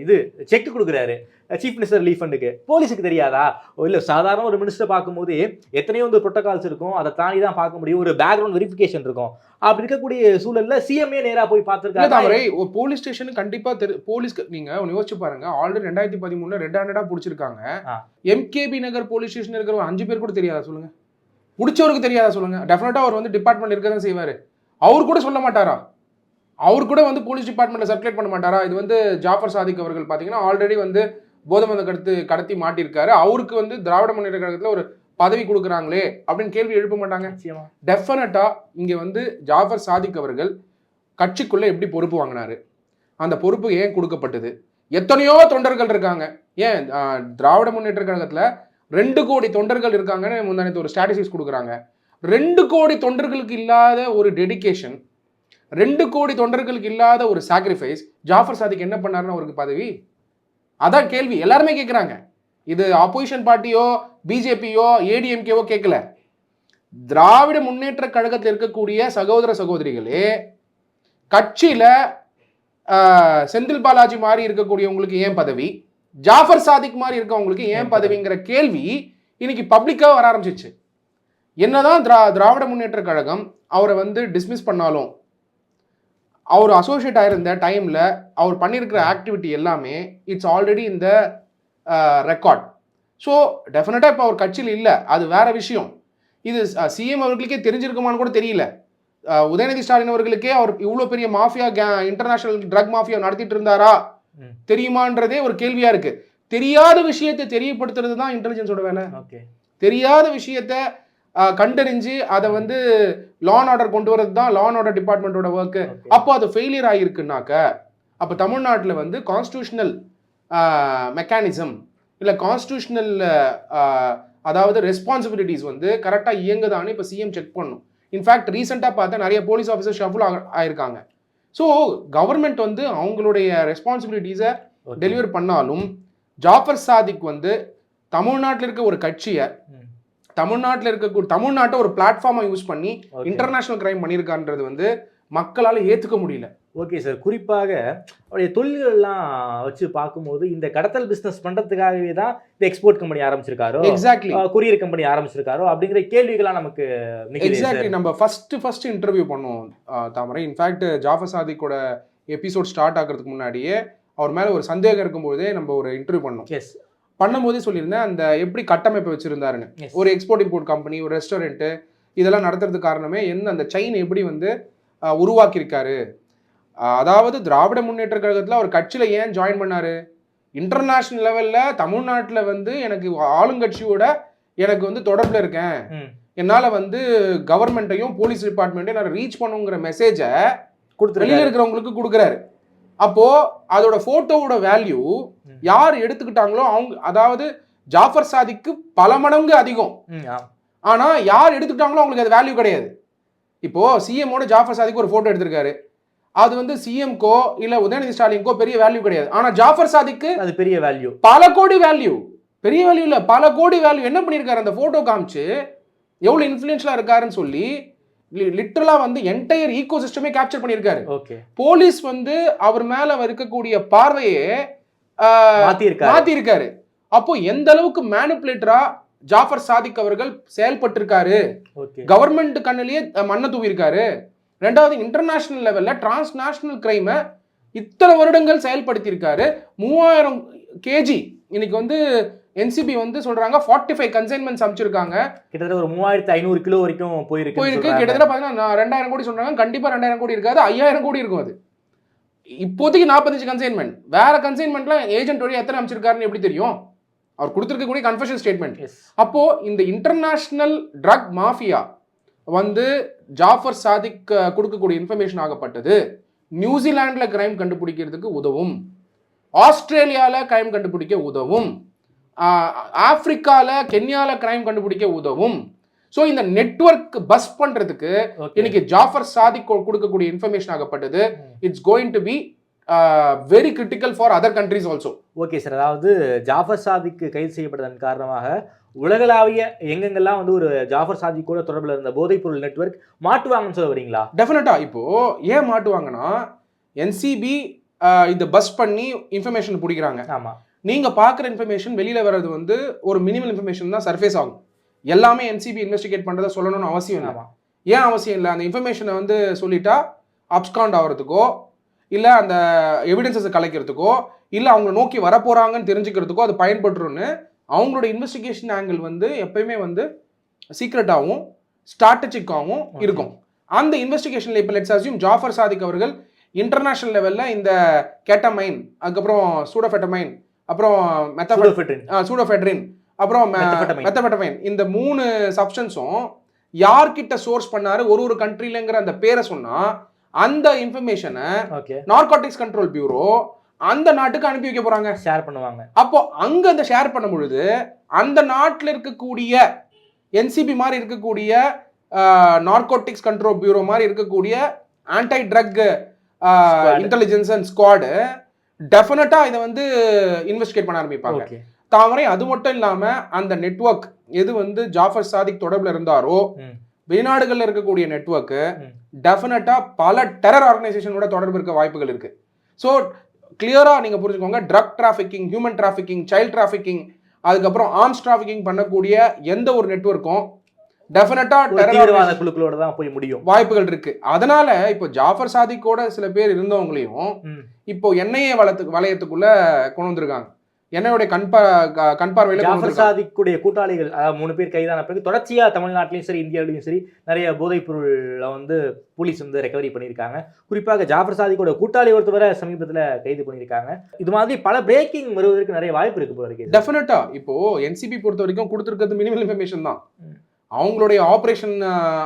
இது செக் கொடுக்குறாரு. சீஃப் மினிஸ்டர் ரிலீஃப் ஃபண்டுக்கு போலீஸுக்கு தெரியாதா? இல்ல சாதாரண ஒரு மினிஸ்டர் பார்க்கும்போது எத்தனையோ வந்து ப்ரோட்டோகால்ஸ் இருக்கும். அதை தாண்டி தான் பார்க்க முடியும். ஒரு பேக்ரவுண்ட் வெரிஃபிகேஷன் இருக்கும். அப்படி இருக்கக்கூடிய சூழல்ல சிஎம்ஏ நேரா போய் பார்த்துருக்காரு ஒரு போலீஸ் ஸ்டேஷன் கண்டிப்பா தெரி போலீஸ் நீங்க ஒன்னு யோசிச்சு பாருங்க. ஆல்ரெடி ரெண்டாயிரத்தி பதிமூணுல ரெட் ஹேண்டடா பிடிச்சிருக்காங்க. எம்கேபி நகர் போலீஸ் ஸ்டேஷன் இருக்கிற ஒரு அஞ்சு பேர் கூட தெரியாதா சொல்லுங்க? பிடிச்சவருக்கு தெரியாதா சொல்லுங்க? டெஃபினட்டா அவர் வந்து டிபார்ட்மெண்ட் இருக்க தான் செய்வாரு. அவர் கூட சொல்ல மாட்டாரா? அவர் கூட வந்து போலீஸ் டிபார்ட்மெண்ட்ல சர்க்குலேட் பண்ண மாட்டாரா? இது வந்து ஜாஃபர் சாதிக் அவர்கள் பாத்தீங்கன்னா ஆல்ரெடி வந்து போதை மந்த கடத்து கடத்தி மாட்டியிருக்காரு. அவருக்கு வந்து திராவிட முன்னேற்ற கழகத்துல ஒரு பதவி கொடுக்குறாங்களே அப்படின்னு கேள்வி எழுப்ப மாட்டாங்க. டெஃபினட்டா இங்க வந்து ஜாஃபர் சாதிக் அவர்கள் கட்சிக்குள்ள எப்படி பொறுப்பு வாங்கினாரு? அந்த பொறுப்பு ஏன் கொடுக்கப்பட்டது? எத்தனையோ தொண்டர்கள் இருக்காங்க. ஏன்? திராவிட முன்னேற்ற கழகத்துல ரெண்டு கோடி தொண்டர்கள் இருக்காங்கன்னு முந்தானத்து ஒரு ஸ்டாட்டிஸ்டிக்ஸ் கொடுக்குறாங்க. ரெண்டு கோடி தொண்டர்களுக்கு இல்லாத ஒரு டெடிகேஷன் ரெண்டு கோடி தொண்டர்களுக்கு இல்லாத ஒரு சாக்ரிஃபைஸ் ஜாஃபர் சாதிக் என்ன பண்ணாருன்னு அவருக்கு பதவி? அதான் கேள்வி. எல்லாருமே கேட்குறாங்க இது ஆப்போசிஷன் பார்ட்டியோ பிஜேபியோ ஏடிஎம்கேவோ கேட்கல திராவிட முன்னேற்ற கழகத்தில் இருக்கக்கூடிய சகோதர சகோதரிகளே கட்சியில செந்தில் பாலாஜி மாதிரி இருக்கக்கூடியவங்களுக்கு ஏன் பதவி? ஜாஃபர் சாதிக் மாதிரி இருக்கவங்களுக்கு ஏன் பதவிங்கிற கேள்வி இன்னைக்கு பப்ளிக்காக வர ஆரம்பிச்சிச்சு. என்னதான் திரா திராவிட முன்னேற்ற கழகம் அவரை வந்து டிஸ்மிஸ் பண்ணாலும் அவர் அசோசியேட் ஆயிருந்த டைம்ல அவர் பண்ணியிருக்கிற ஆக்டிவிட்டி எல்லாமே இட்ஸ் ஆல்ரெடி இந்த ரெக்கார்ட் ஸோ டெஃபினட்டாக இப்போ அவர் கட்சியில் இல்லை. அது வேற விஷயம். இது சிஎம் அவர்களுக்கே தெரிஞ்சிருக்குமான்னு கூட தெரியல. உதயநிதி ஸ்டாலின் அவர்களுக்கே அவர் இவ்வளோ பெரிய மாஃபியா இன்டர்நேஷனல் ட்ரக் மாஃபியா நடத்திட்டு இருந்தாரா. தெரியுமான்றதே ஒரு கேள்வியா இருக்கு. தெரியாத விஷயத்தை தெரியப்படுத்துறது தான் இன்டெலிஜென்ஸோட வேலை. ஓகே. தெரியாத விஷயத்த கண்டறிஞ்சு அதை வந்து லான் ஆர்டர் கொண்டு வரது தான் லான் ஆர்டர் டிபார்ட்மெண்ட்டோட ஒர்க்கு அப்போ அது ஃபெயிலியர் ஆகிருக்குனாக்க அப்போ தமிழ்நாட்டில் வந்து கான்ஸ்டியூஷனல் மெக்கானிசம் இல்லை கான்ஸ்டியூஷனல் அதாவது ரெஸ்பான்சிபிலிட்டிஸ் வந்து கரெக்டாக இயங்குதான்னு இப்போ சிஎம் செக் பண்ணும். இன்ஃபேக்ட் ரீசெண்டாக பார்த்தா நிறைய போலீஸ் ஆஃபீஸர் ஷஃபுல் ஆயிருக்காங்க. ஸோ கவர்மெண்ட் வந்து அவங்களுடைய ரெஸ்பான்சிபிலிட்டிஸை டெலிவர் பண்ணாலும் ஜாஃபர் சாதிக் வந்து தமிழ்நாட்டில் இருக்க ஒரு கட்சியை. தமிழ்நாட்டில் இருக்கக்கூடிய தமிழ்நாட்டை ஒரு பிளாட்ஃபார்மை யூஸ் பண்ணி இன்டர்நேஷனல் கிரைம் பண்ணியிருக்கான்றது வந்து மக்களால் ஏற்றுக்க முடியல. ஓகே சார் குறிப்பாக அவருடைய தொழில்கள்லாம் வச்சு பார்க்கும்போது இந்த கடத்தல் பிசினஸ் பண்றதுக்காகவே தான் இந்த எக்ஸ்போர்ட் கம்பெனி ஆரம்பிச்சிருக்காரோ? எக்ஸாக்ட்லி கொரியர் கம்பெனி ஆரம்பிச்சிருக்காரோ? அப்படிங்கிற கேள்விகள்லாம் நமக்கு எக்ஸாக்ட்லி. நம்ம ஃபர்ஸ்ட் ஃபர்ஸ்ட் இன்டர்வியூ பண்ணோம் ஆஹ் தாமரை. இன்ஃபேக்ட் ஜாஃபர் சாதிக்கோட எபிசோட் ஸ்டார்ட் ஆகிறதுக்கு முன்னாடியே அவர் மேல ஒரு சந்தேகம் இருக்கும்போதே நம்ம ஒரு இன்டர்வியூ பண்ணோம். Yes, பண்ணும்போதே சொல்லியிருந்தேன் அந்த எப்படி கட்டமைப்பு வச்சிருந்தாருன்னு. ஒரு எக்ஸ்போர்ட் இம்போர்ட் கம்பெனி ஒரு ரெஸ்டாரண்ட்டு இதெல்லாம் நடத்துறதுக்கு காரணமே என்ன அந்த செயின் எப்படி வந்து உருவாக்கியிருக்காரு? அதாவது திராவிட முன்னேற்ற கழகத்தில் அவர் கட்சியில் ஏன் ஜாயின் பண்ணாரு? இன்டர்நேஷ்னல் லெவலில் தமிழ்நாட்டில் வந்து எனக்கு ஆளுங்கட்சியோட எனக்கு வந்து தொடர்பில் இருக்கேன். என்னால் வந்து கவர்மெண்ட்டையும் போலீஸ் டிபார்ட்மெண்ட்டையும் நான் ரீச் பண்ணுங்கிற மெசேஜை வெளியில் கொடுத்துருக்காரு இருக்கிறவங்களுக்கு கொடுக்குறாரு. அப்போ அதோட போட்டோவோட வேல்யூ. யார் எடுத்துக்கிட்டாங்களோ அவங்க அதாவது ஜாஃபர் சாதிக்கு பல மடங்கு அதிகம். ஆனா யார் எடுத்துக்கிட்டாங்களோ அவங்களுக்கு அது வேல்யூ கிடையாது. இப்போ சிஎம்மோட ஜாஃபர் சாதிக்கு ஒரு போட்டோ எடுத்திருக்காரு. அது வந்து சிஎம்கோ இல்ல உதயநிதி ஸ்டாலின்கோ பெரிய வேல்யூ கிடையாது. ஆனா ஜாஃபர் சாதிக்கு அது பெரிய வேல்யூ பல கோடி வேல்யூ பெரிய வேல்யூ இல்ல பல கோடி வேல்யூ என்ன பண்ணியிருக்காரு? அந்த போட்டோ காமிச்சு எவ்வளவு இன்ஃபுளுன்ஷியலா இருக்காருன்னு சொல்லி லிட்டரலா வந்து என்டையர் ஈகோ சிஸ்டமே கேப்சர் பண்ணியிருக்காரு போலீஸ் வந்து அவர் மேல இருக்கக்கூடிய பார்வையே ஆஹ், மாத்தி இருக்காரு மாத்தி இருக்காரு அப்போ எந்த அளவுக்கு மேனிப்புலேட்டரா ஜாஃபர் சாதிக் அவர்கள் செயல்பட்டிருக்காரு? ஓகே. கவர்மெண்ட் கண்ணிலேயே மண்ணை தூவிருக்காரு ரெண்டாவது இன்டர்நேஷனல் லெவல்ல டிரான்ஸ்நேஷனல் கிரைமை இத்தனை வருடங்கள் செயல்படுத்தியிருக்காரு. மூவாயிரம் கேஜி இன்னைக்கு வந்து என்சிபி வந்து சொல்றாங்க ஃபார்ட்டி ஃபைவ் கன்சைன்மெண்ட்ஸ் அமைச்சிருக்காங்க கிட்டத்தட்ட ஒரு மூவாயிரத்தி ஐநூறு கிலோ வரைக்கும் போயிருக்கு. போயிருக்கு கிட்டத்தட்ட பார்த்தீங்கன்னா ரெண்டாயிரம் கோடி சொல்றாங்க கண்டிப்பா ரெண்டாயிரம் கோடி இருக்காது ஐயாயிரம் கோடி இருக்கும் அது. இப்போதைக்கு நாற்பத்தஞ்சு கன்சைன்மெண்ட் வேற கன்சைன்மெண்ட்லாம் ஏஜென்ட் வழியா எத்தனை அமைச்சிருக்காருன்னு எப்படி தெரியும்? அவர் கொடுத்துருக்கக்கூடிய கன்ஃபெஷன் ஸ்டேட்மெண்ட் அப்போ இந்த இன்டர்நேஷனல் ட்ரக் மாஃபியா வந்து ஜாஃபர் சாதிக் கொடுக்கக்கூடிய இன்ஃபர்மேஷன் ஆகப்பட்டது. நியூசிலாந்துல கிரைம் கண்டுபிடிக்கிறதுக்கு உதவும். ஆஸ்திரேலியால கிரைம் கண்டுபிடிக்க உதவும். ஆஹ், ஆப்பிரிக்கால கென்யால கிரைம் கண்டுபிடிக்க உதவும். ஸோ இந்த நெட்வொர்க் பஸ் பண்றதுக்கு ஓகே இன்னைக்கு ஜாஃபர் சாதிக் கொடுக்கக்கூடிய information ஆகப்பட்டது. It's going to be very critical for other countries also okay sir அதாவது ஜாஃபர் சாதிக்கு கைது செய்யப்பட்டதன் காரணமாக உலகளாவிய எங்கெங்கெல்லாம் வந்து ஒரு ஜாஃபர் சாதிக் கூட தொடர்பில் இருந்த போதைப்பொருள் நெட்வொர்க் மாட்டுவாங்கன்னு சொல்ல வரீங்களா? டெஃபினட்டா இப்போ ஏன் மாட்டுவாங்கன்னா என்சிபி இதை பஸ் பண்ணி இன்ஃபர்மேஷன் பிடிக்கிறாங்க. ஆமா. நீங்க பார்க்குற இன்ஃபர்மேஷன் வெளியில வர்றது வந்து ஒரு மினிமல் இன்ஃபர்மேஷன் தான் சர்ஃபேஸ் ஆகும். எல்லாமே என்சிபி இன்வெஸ்டிகேட் பண்றதை சொல்லணும்னு அவசியம் இல்லை. ஏன் அவசியம் இல்லை? அந்த இன்ஃபர்மேஷனை வந்து சொல்லிட்டா அப்ஸ்காண்ட் ஆகிறதுக்கோ இல்லை அந்த எவிடன்சஸை கலைக்கிறதுக்கோ இல்லை அவங்க நோக்கி வரப்போறாங்கன்னு தெரிஞ்சுக்கிறதுக்கோ அது பயன்பட்டுருன்னு அவங்களோட இன்வெஸ்டிகேஷன் ஆங்கிள் வந்து எப்பயுமே வந்து சீக்ரெட்டாகவும் ஸ்ட்ராட்டஜிக்காகவும். இருக்கும். அந்த இன்வெஸ்டிகேஷனில் இப்போ லெட்ஸ் அசியூம் ஜாஃபர் சாதிக் அவர்கள் இன்டர்நேஷனல் லெவலில் இந்த கேட்டமைன் அதுக்கப்புறம் சூடோஃபெட்டமைன் அப்புறம் மெத்தப சூடோஃபிட்ரின் அப்புறம். மெத்தபெட்டமைன் இந்த மூணு சப்ஸ்டன்ஸும் யார்கிட்ட சோர்ஸ் பண்ணாரு? ஒரு ஒரு கண்ட்ரிலங்கிற அந்த பேரை சொன்னா அந்த இன்ஃபர்மேஷனை நார்காட்டிக்ஸ் கண்ட்ரோல் பியூரோ அந்த நாட்டுக்கு அனுப்பி வைக்க போறாங்க. ஷேர் பண்ணுவாங்க. அப்போ அங்க அந்த ஷேர் பண்ணும் பொழுது அந்த நாட்டில் இருக்கக்கூடிய என்சிபி மாதிரி இருக்கக்கூடிய நார்கோட்டிக்ஸ் கண்ட்ரோல் பியூரோ மாதிரி இருக்கக்கூடிய anti drug. Intelligence and squad டெஃபினட்டா இதை வந்து இன்வெஸ்டிகேட் பண்ண ஆரம்பிப்பாங்க தாமரை அது மட்டும் இல்லாம அந்த நெட்வொர்க் எது வந்து ஜாஃபர் சாதிக் தொடர்புல இருந்தாரோ. வெளிநாடுகள்ல இருக்கக்கூடிய நெட்வொர்க் ம். டெஃபினட்டா பல டெரர் ஆர்கனைசேஷனோட தொடர்பு இருக்க வாய்ப்புகள் இருக்கு ஸோ கிளியரா நீங்க புரிஞ்சுக்கோங்க drug trafficking human trafficking child trafficking அதுக்கப்புறம் ஆர்ம்ஸ் டிராஃபிக்கிங் பண்ணக்கூடிய எந்த ஒரு நெட்வொர்க்கும் டெஃபினட்டா ஒரு டெரர் தீவிரவாத குழுக்களோட தான் போய் முடியும் வாய்ப்புகள் இருக்கு அதனால இப்போ ஜாஃபர் சாதிக்கோட சில பேர் இருந்தவங்களையும். இப்போ என்ஐஏ வளத்துக்கு வளையத்துக்குள்ள கொண்டு வந்திருக்காங்க. என்னையோட கண் பா க- கண் பார்வையில ஜாஃபர் சாதிக்குடைய கூட்டாளிகள் மூணு பேர் கைதான பிறகு தொடர்ச்சியா தமிழ்நாட்டிலையும் சரி இந்தியாவிலையும் சரி நிறைய போதைப் பொருளை வந்து போலீஸ் வந்து ரெக்கவரி பண்ணியிருக்காங்க. குறிப்பாக ஜாஃபர் சாதிக்கோட கூட்டாளி ஒருத்தவரை சமீபத்துல கைது பண்ணியிருக்காங்க. இது மாதிரி பல பிரேக்கிங் வருவதற்கு நிறைய வாய்ப்பு இருக்கு போல இருக்கு டெஃபினட்டா இப்போ என்சிபி பொறுத்த வரைக்கும் கொடுத்துருக்கிறது மினிமல் இன்ஃபர்மேஷன் தான். அவங்களுடைய ஆபரேஷன்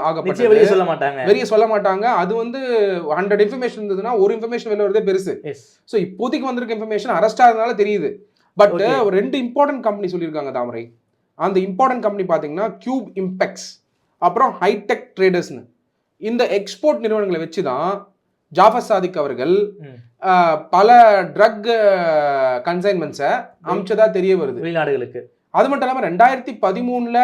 ஆகப்பட்டது. வெளியே சொல்ல மாட்டாங்க. வெளிய சொல்ல மாட்டாங்க. அது வந்து ஹண்ட்ரட் இன்ஃபர்மேஷன் இருந்ததுன்னா ஒரு இன்ஃபர்மேஷன் வெளில வரதே பெருசு. ஸோ இப்போதைக்கு வந்திருக்க இன்ஃபர்மேஷன் அரெஸ்ட் ஆகிறதுனால தெரியுது. பட். ஒரு ரெண்டு இம்பார்ட்டன்ட் கம்பெனி சொல்லியிருக்காங்க தாமரை. அந்த இம்பார்ட்டன்ட் கம்பெனி பார்த்தீங்கன்னா கியூப் இம்பெக்ஸ் அப்புறம் ஹைடெக் ட்ரேடர்ஸ்னு இந்த எக்ஸ்போர்ட் நிறுவனங்களை வச்சு தான் ஜாஃபர் சாதிக் அவர்கள் பல ட்ரக் கன்சைன்மெண்ட்ஸை அமைச்சதா தெரிய வருது. வெளிநாடுகளுக்கு. அது மட்டும் இல்லாமல் ரெண்டாயிரத்தி பதிமூணுல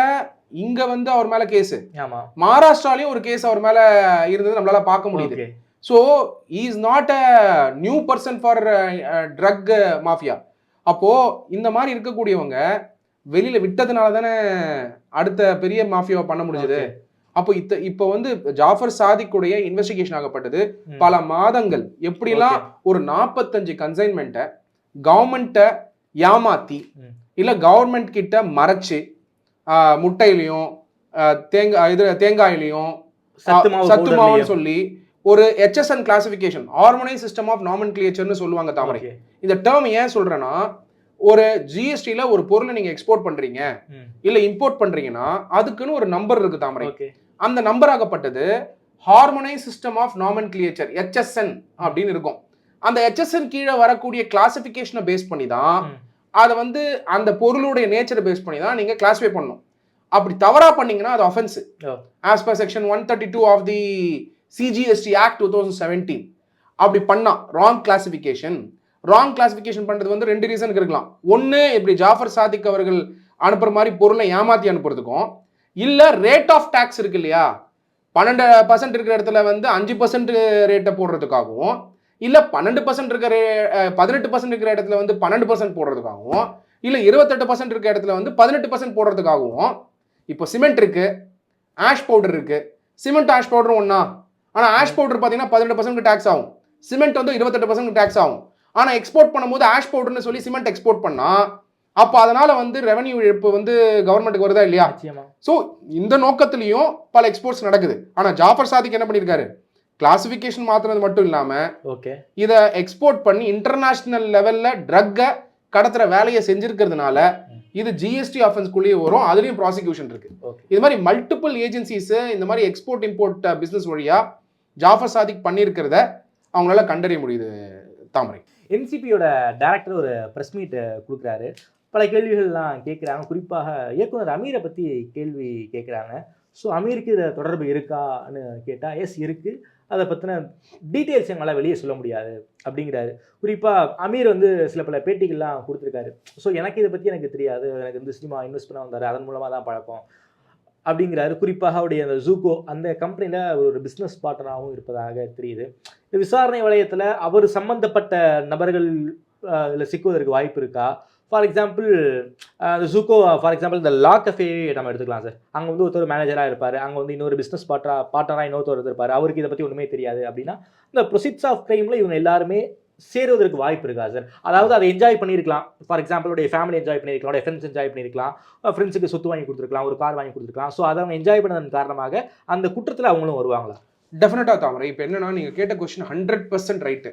இங்க வந்து அவர் மேல கேஸ் ஆமா மகாராஷ்டிராலையும் ஒரு கேஸ் அவர் மேல இருந்தது நம்மளால பார்க்க முடியுது so is not a new person for drug mafia அப்போ இந்த மாதிரி இருக்கக்கூடியவங்க வெளியில விட்டதுனால தானே அடுத்த பெரிய மாஃபியாவை பண்ண முடிஞ்சது. அப்போ இத்த இப்போ வந்து ஜாஃபர் சாதிக்குடைய இன்வெஸ்டிகேஷன் ஆகப்பட்டது. பல மாதங்கள் எப்படிலாம். ஒரு நாற்பத்தஞ்சு கன்சைன்மெண்ட்டை கவர்மெண்ட்டை ஏமாத்தி. இல்லை கவர்மெண்ட் கிட்ட மறைச்சு முட்டையிலையும் தேங்காய் இது தேங்காயிலையும் சத்து மாவுன்னு. சொல்லி ஒரு HSN classification harmonised system of நாமன் கிளியேச்சர்னு சொல்லுவாங்க தாமரை. இந்த டேர்ம் ஏன் சொல்றேன்னா ஒரு ஜிஎஸ்டியில் ஒரு பொருளை நீங்க எக்ஸ்போர்ட் பண்றீங்க. இல்ல இம்போர்ட் பண்றீங்கன்னா அதுக்குன்னு ஒரு நம்பர் இருக்கு தாமரை. அந்த number ஆகப்பட்டது harmonise system of nomenclature HSN அப்படின்னு இருக்கும் அந்த ஹெச்எஸ்என் கீழே வரக்கூடிய கிளாசிஃபிகேஷனை பேஸ் பண்ணி தான். அதை வந்து அந்த பொருளுடைய நேச்சரை பேஸ் பண்ணி தான் நீங்க கிளாஸிஃபை பண்ணணும். அப்படி தவறா பண்ணீங்கன்னா அது offence. As per section one thirty two of the CGST act two thousand seventeen அப்படி பண்ணா ராங் கிளாசிஃபிகேஷன் ராங் கிளாசிஃபிகேஷன் பண்றது வந்து ரெண்டு ரீசனுக்கு இருக்கலாம். ஒன்று இப்படி ஜாஃபர் சாதிக் அவர்கள் அனுப்புற மாதிரி பொருளை ஏமாத்தி அனுப்புறதுக்கும். இல்ல ரேட் ஆஃப் டேக்ஸ் இருக்கு இல்லையா? பன்னெண்டு பர்சன்ட் இருக்கிற இடத்துல வந்து அஞ்சு பர்சன்ட் ரேட்டை போடுறதுக்காகவும் இல்ல பன்னெண்டு பர்சன்ட் இருக்கிற பதினெட்டு பர்சன்ட் இருக்கிற இடத்துல வந்து பன்னெண்டு பர்சன்ட் போடுறதுக்காகவும் இல்ல இருபத்தெட்டு பர்சன்ட் இருக்கிற இடத்துல வந்து பதினெட்டு பர்சன்ட் போடுறதுக்காகவும் இப்போ சிமெண்ட் இருக்கு ஆஷ் பவுடர் இருக்கு. சிமெண்ட் ஆஷ் பவுடர் ஒண்ணா. ஆனா ஆஷ் பவுடர் பார்த்தீங்கன்னா பதினெட்டு பர்சன்ட் டேக்ஸ் ஆகும். சிமெண்ட் வந்து இருபத்தெட்டு பர்சன்ட் டேக்ஸ் ஆகும். ஆனா எக்ஸ்போர்ட் பண்ணும்போது ஆஷ் பவுடர்னு சொல்லி சிமெண்ட் எக்ஸ்போர்ட் பண்ணா அப்போ அதனால வந்து ரெவன்யூ இழப்பு வந்து கவர்மெண்ட்டுக்கு வருதா இல்லையா? ஸோ இந்த நோக்கத்திலையும் பல எக்ஸ்போர்ட்ஸ் நடக்குது. ஆனால் ஜாஃபர் சாதிக் என்ன பண்ணியிருக்காரு கிளாசிஃபிகேஷன் மாத்துறது மட்டும் இல்லாமல் ஓகே இதை எக்ஸ்போர்ட் பண்ணி இன்டர்நேஷ்னல் லெவலில் ட்ரக்கை கடத்துற வேலையை செஞ்சிருக்கிறதுனால இது ஜிஎஸ்டி ஆஃபென்ஸ்குள்ளேயே வரும். அதுலேயும் ப்ராசிக்யூஷன் இருக்கு. இது மாதிரி மல்டிபிள் ஏஜென்சிஸ் இந்த மாதிரி எக்ஸ்போர்ட் இம்போர்ட் பிஸ்னஸ் வழியா ஜாஃபர் சாதிக் பண்ணியிருக்கிறத அவங்களால கண்டறிய முடியுது தாமரை. என்சிபியோட டைரக்டர் ஒரு ப்ரெஸ் மீட் கொடுக்குறாரு. பல கேள்விகள்லாம் கேட்குறாங்க குறிப்பாக இயக்குனர் அமீரை பற்றி கேள்வி கேட்குறாங்க ஸோ அமீருக்கு இதை தொடர்பு இருக்கான்னு கேட்டால் எஸ் இருக்குது அதை பற்றின டீட்டெயில்ஸ் எங்களால் வெளியே சொல்ல முடியாது அப்படிங்கிறாரு. குறிப்பாக அமீர் வந்து சில பல பேட்டிகள்லாம் கொடுத்துருக்காரு. ஸோ எனக்கு இதை பற்றி எனக்கு தெரியாது. எனக்கு இந்த சினிமா இன்வெஸ்ட் பண்ண வந்தார். அதன் மூலமாக தான் பழக்கம். அப்படிங்கிறாரு. குறிப்பாக அவருடைய அந்த ஜூகோ அந்த கம்பெனியில் ஒரு பிஸ்னஸ் பார்ட்னராகவும் இருப்பதாக தெரியுது. இந்த விசாரணை வளையத்தில் அவர் சம்பந்தப்பட்ட நபர்கள் இதில் சிக்குவதற்கு வாய்ப்பு இருக்கா? ஃபார் எக்ஸாம்பிள் இந்த ஜூக்கோ ஃபார் எக்ஸாம்பிள் இந்த லா கஃபே நம்ம எடுத்துக்கலாம் சார் அங்கே வந்து ஒருத்தர் மேனேஜராக இருப்பார். அங்கே வந்து இன்னொரு பிஸ்னஸ் பார்ட்டா பார்ட்னராக இன்னொருத்தர் இருப்பார். அவருக்கு இதை பற்றி ஒன்றுமே தெரியாது அப்படின்னா இந்த ப்ரொசீட்ஸ் ஆஃப் க்ரைமில் இவங்க எல்லாருமே சேருவதற்கு வாய்ப்பு இருக்கா சார் அதாவது அதை என்ஜாய் பண்ணியிருக்கலாம். ஃபார் எக்ஸாம்பிள் உடைய ஃபேமிலி என்ஜாய் பண்ணியிருக்கலாம். உடைய ஃப்ரெண்ட்ஸ் என்ஜாய் பண்ணியிருக்கலாம். ஃப்ரெண்ட்ஸுக்கு சொத்து வாங்கி கொடுத்துருக்கலாம். ஒரு கார் வாங்கி கொடுத்துருக்கலாம். ஸோ அதை அவங்க என்ஜாய் பண்ணதன் காரணமாக அந்த குற்றத்தில் அவங்களும் வருவாங்களா? டெஃபினட்டாக தாமரை. இப்போ என்னன்னா நீங்கள் கேட்ட கொஸ்டின் ஹண்ட்ரட் பர்சன்ட் ரைட்டு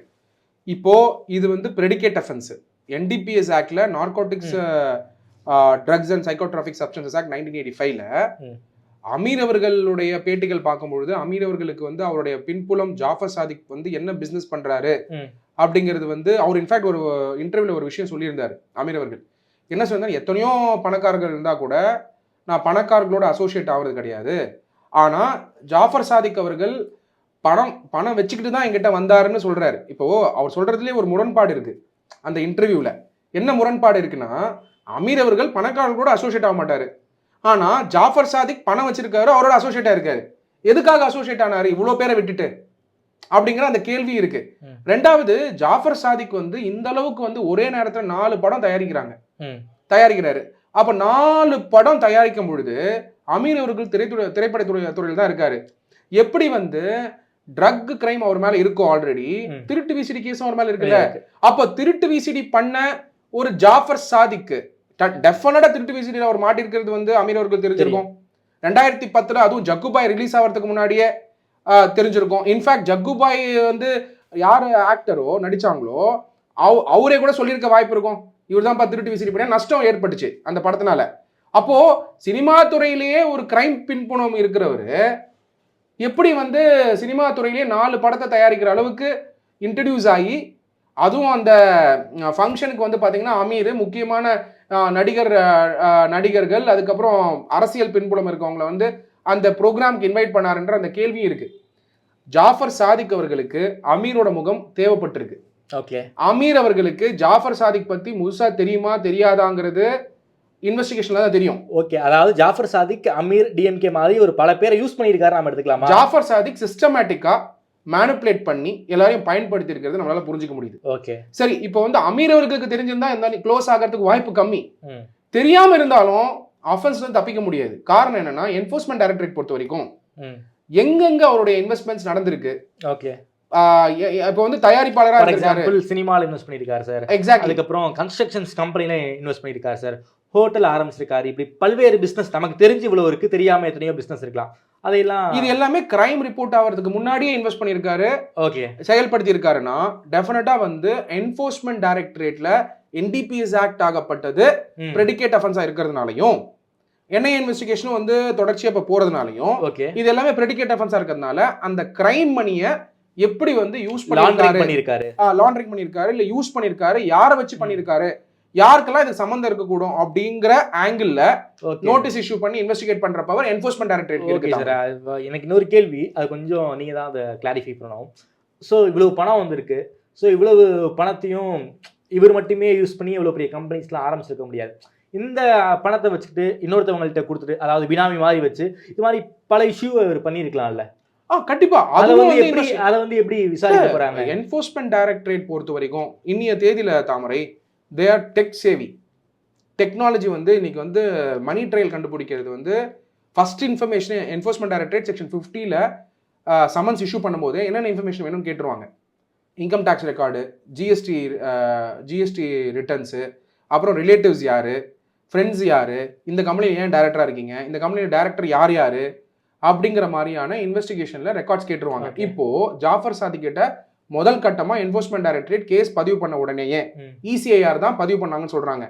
இப்போது இது வந்து predicate offence NDPS ஆக்ட்ல narcotics drugs and psychotropic substances act nineteen eighty ஃபைவ்ல. அமீர் அவர்களுடைய பேட்டிகள் பார்க்கும்பொழுது அமீர் அவர்களுக்கு வந்து அவருடைய பின்புலம் ஜாஃபர் சாதிக் வந்து என்ன பிசினஸ் பண்றாரு. அப்படிங்கிறது வந்து அவர் இன்ஃபேக்ட் ஒரு இன்டர்வியூல ஒரு விஷயம் சொல்லியிருந்தாரு அமீர் அவர்கள். என்ன சொன்னார் எத்தனையோ பணக்காரர்கள் இருந்தா கூட நான் பணக்காரர்களோட அசோசியேட் ஆகிறது கிடையாது. ஆனா ஜாஃபர் சாதிக் அவர்கள் பணம் பணம் வச்சுக்கிட்டு தான் என்கிட்ட வந்தாருன்னு சொல்றாரு. இப்போ அவர் சொல்றதுலயே ஒரு முரண்பாடு இருக்கு. அந்த இன்டர்வியூல என்ன முரண்பாடு இருக்குன்னா அமீர் அவர்கள் பணக்காரர்கள் கூட அசோசியேட் ஆக மாட்டாரு. ஆனா ஜாஃபர் சாதிக் பணம் வச்சிருக்காரு அவரோட அசோசியேட்டா இருக்காரு. எதுக்காக அசோசியேட் ஆனாரு? இவ்வளோ பேரை விட்டுட்டு. அப்படிங்கிற அந்த கேள்வி இருக்கு. ரெண்டாவது ஜாஃபர் சாதிக் வந்து இந்த அளவுக்கு வந்து ஒரே நேரத்துல நாலு படம் தயாரிக்கிறாங்க. தயாரிக்கிறாரு. அப்ப நாலு படம் தயாரிக்கும் பொழுது அமீர் அவர்கள் திரைத்துறை திரைப்படத்துறை துறையில் தான் இருக்காரு. எப்படி வந்து ட்ரக் கிரைம் அவர் மேல இருக்கும் ஆல்ரெடி. திருட்டு விசிடி கேஸும் அவர் மேல இருக்குல்ல. இருக்கு. அப்ப திருட்டு விசிடி பண்ண ஒரு ஜாஃபர் சாதிக்கு டெஃபினட்டா திருட்டு விசிடியில் அவர் மாட்டிருக்கிறது வந்து அமீர் அவர்கள் தெரிஞ்சிருக்கும். ரெண்டாயிரத்தி பத்துல அதுவும் ஜக்குபாய் ரிலீஸ் ஆகிறதுக்கு முன்னாடியே தெரிஞ்சிருக்கும். இன்ஃபேக்ட் ஜக்குபாய் வந்து யார் ஆக்டரோ நடிச்சாங்களோ அவ அவரே கூட சொல்லியிருக்க வாய்ப்பு இருக்கும். இவர் தான் திருட்டு விசிடி பண்ண நஷ்டம் ஏற்பட்டுச்சு அந்த படத்தினால. அப்போ சினிமா துறையிலேயே ஒரு கிரைம் பின்புணம் இருக்கிறவர் எப்படி வந்து சினிமா துறையிலேயே நாலு படத்தை தயாரிக்கிற அளவுக்கு இன்ட்ரடியூஸ் ஆகி அதுவும் அந்த ஃபங்க்ஷனுக்கு வந்து பார்த்தீங்கன்னா அமீர் முக்கியமான நடிகர் நடிகர்கள் அதுக்கப்புறம் அரசியல் பின்புலம் இருக்கவங்கள வந்து அந்த ப்ரோக்ராம்க்கு இன்வைட் பண்ணாருன்ற அந்த கேள்வியும் இருக்கு. ஜாஃபர் சாதிக் அவர்களுக்கு அமீரோட முகம் தேவைப்பட்டிருக்கு. ஓகே. அமீர் அவர்களுக்கு ஜாஃபர் சாதிக் பத்தி முழுசா தெரியுமா தெரியாதாங்கிறது இன்வெஸ்டிகேஷன்ல தான் தெரியும். ஓகே அதாவது ஜாஃபர் சாதிக் அமீர் டிஎம்கே மாதிரி ஒரு பல பேரை யூஸ் பண்ணியிருக்காரு நாம எடுத்துக்கலாமா? ஜாஃபர் சாதிக் சிஸ்டமேட்டிக்கா மேனிப்புலேட் பண்ணி எல்லாரையும் பயன்படுத்தி இருக்கிறது நம்மளால புரிஞ்சுக்க முடியுது. ஓகே சரி இப்போ வந்து அமீர் அவர்களுக்கு தெரிஞ்சிருந்தா இந்த க்ளோஸ் ஆகிறதுக்கு வாய்ப்பு கம்மி. தெரியாம இருந்தாலும் அஃபென்ஸ்ல தப்பிக்க முடியாது. காரணம் என்னன்னா என்போர்ஸ்மெண்ட் டைரக்டரேட் பொறுத்த வரைக்கும் எங்கெங்க அவருடைய இன்வெஸ்ட்மெண்ட்ஸ் நடந்திருக்கு ஓகே இப்போ வந்து தயாரிப்பாளரா ஃபார் இருக்காரு எக்ஸாம்பிள் சினிமாவில் இன்வெஸ்ட் பண்ணியிருக்காரு சார் எக்ஸாக்ட்லி அதுக்கப்புறம் கன்ஸ்ட்ரக்ஷன்ஸ் கம்பெனில இன்வெஸ்ட் பண்ணியிருக்காரு சார் ஹோட்டல் ஆரம்பிச்சிருக்காரு. இப்படி பல்வேறு பிசினஸ் நமக்கு தெரிஞ்சு இவ்வளவு இருக்கு. தெரியாம எத்தனையோ பிசினஸ் இருக்கலாம். அதையெல்லாம் இது எல்லாமே கிரைம் ரிப்போர்ட் ஆகிறதுக்கு முன்னாடியே இன்வெஸ்ட் பண்ணியிருக்காரு. ஓகே செயல்படுத்தி இருக்காருன்னா டெஃபினட்டா வந்து என்போர்ஸ்மெண்ட் டைரக்டரேட்ல என்டிபிஎஸ் ஆக்ட் ஆகப்பட்டது. ப்ரெடிகேட் அஃபென்ஸா இருக்கிறதுனாலையும் என்ஐ இன்வெஸ்டிகேஷனும் வந்து தொடர்ச்சியா இப்ப போறதுனாலையும் ஓகே இது எல்லாமே ப்ரெடிகேட் அஃபென்ஸா இருக்கிறதுனால அந்த கிரைம் மணியை எப்படி வந்து யூஸ் பண்ணியிருக்காரு? லாண்டரிங் பண்ணிருக்காரு இல்ல யூஸ் பண்ணிருக்காரு யாரை வச்சு பண்ணிருக்காரு யாருக்கெல்லாம் இது சம்மந்தம் இருக்கக்கூடும் அப்படிங்கிற ஆங்கிள் நோட்டீஸ் இஷ்யூ பண்ணி இன்வெஸ்டிகேட் பண்ற பவர் என்போர்ஸ்மெண்ட் டைரக்டரேட் இருக்கு சார் எனக்கு இன்னொரு கேள்வி. அது கொஞ்சம் நீங்க தான் அதை கிளாரிஃபை பண்ணணும். ஸோ இவ்வளவு பணம் வந்திருக்கு. ஸோ இவ்வளவு பணத்தையும் இவர் மட்டுமே யூஸ் பண்ணி இவ்வளவு பெரிய கம்பெனிஸ்லாம் ஆரம்பிச்சிருக்க முடியாது. இந்த பணத்தை வச்சுட்டு இன்னொருத்தவங்கள்ட்ட கொடுத்துட்டு அதாவது பினாமி மாதிரி வச்சு இது மாதிரி பல இஷ்யூ இவர் பண்ணியிருக்கலாம்ல. ஆ கண்டிப்பா. அதை வந்து எப்படி அதை வந்து எப்படி விசாரிக்க போறாங்க? என்போர்ஸ்மெண்ட் டைரக்டரேட் பொறுத்த வரைக்கும் இன்னிய தேதியில Thamarai they are tech savvy technology வந்து இன்னைக்கு வந்து மணி ட்ரையல் கண்டுபிடிக்கிறது வந்து first information enforcement directorate section ஃபிஃப்டியில் சமன்ஸ் இஷ்யூ பண்ணும்போது என்னென்ன இன்ஃபர்மேஷன் வேணும்னு கேட்டுருவாங்க. Income tax record GST GST returns அப்புறம் ரிலேட்டிவ்ஸ் யாரு ஃப்ரெண்ட்ஸ் யாரு இந்த கம்பெனியில் ஏன் டைரக்டராக இருக்கீங்க இந்த கம்பெனியில் டைரக்டர் யார் யாரு அப்படிங்கிற மாதிரியான இன்வெஸ்டிகேஷன்ல ரெக்கார்ட்ஸ் கேட்டுருவாங்க. இப்போ ஜாஃபர் சாதி கிட்ட முதல் கட்டமா என்போர்ஸ்மெண்ட் டைரக்டரேட் கேஸ் பதிவு பண்ண உடனேயே. இசிஐஆர் தான் பதிவு பண்ணாங்கன்னு சொல்றாங்க.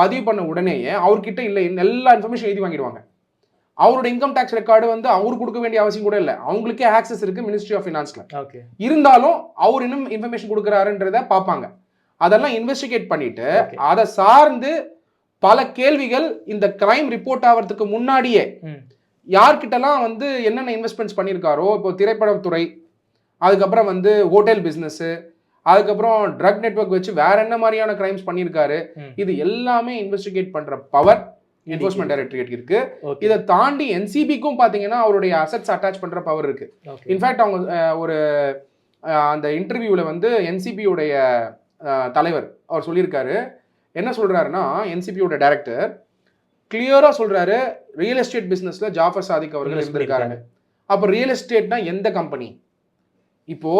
பதிவு பண்ண உடனேயே அவர்கிட்ட இல்ல எல்லா இன்ஃபர்மேஷன் எழுதி வாங்கிடுவாங்க. அவரோட இன்கம் டேக்ஸ் ரெக்கார்டு வந்து அவர் கொடுக்க வேண்டிய அவசியம் கூட இல்லை. அவங்களுக்கே ஆக்சஸ் இருக்கு மினிஸ்ட்ரி ஆஃப் ஃபினான்ஸ்ல இருந்தாலும் அவர் இன்னும் இன்ஃபர்மேஷன் கொடுக்குறாருன்றத பார்ப்பாங்க. அதெல்லாம் இன்வெஸ்டிகேட் பண்ணிட்டு. அதை சார்ந்து பல கேள்விகள் இந்த கிரைம் ரிப்போர்ட் ஆகிறதுக்கு முன்னாடியே யார்கிட்டலாம் வந்து என்னென்ன இன்வெஸ்ட்மெண்ட்ஸ் பண்ணியிருக்காரோ இப்போ திரைப்படத்துறை அதுக்கப்புறம் வந்து ஹோட்டல் பிஸ்னஸ் அதுக்கப்புறம் ட்ரக் நெட்வொர்க் வச்சு வேற என்ன மாதிரியான கிரைம்ஸ் பண்ணியிருக்காரு. இது எல்லாமே இன்வெஸ்டிகேட் பண்ற பவர் என்போர்ஸ்மெண்ட் டைரக்டரேட் இருக்கு. இதை தாண்டி என்சிபிக்கும் பாத்தீங்கன்னா அவருடைய அசட்ஸ் அட்டாச் பண்ற பவர் இருக்கு. இன்ஃபேக்ட் அவங்க ஒரு அந்த இன்டர்வியூல வந்து என்சிபியுடைய தலைவர் அவர் சொல்லியிருக்காரு. என்ன சொல்றாருன்னா என்சிபியோட டைரக்டர் கிளியரா சொல்றாரு ரியல் எஸ்டேட் பிசினஸ்ல ஜாஃபர் சாதிக் அவர்கள் Invest இருந்திருக்காருங்க அப்போ ரியல் எஸ்டேட்னா எந்த கம்பெனி இப்போ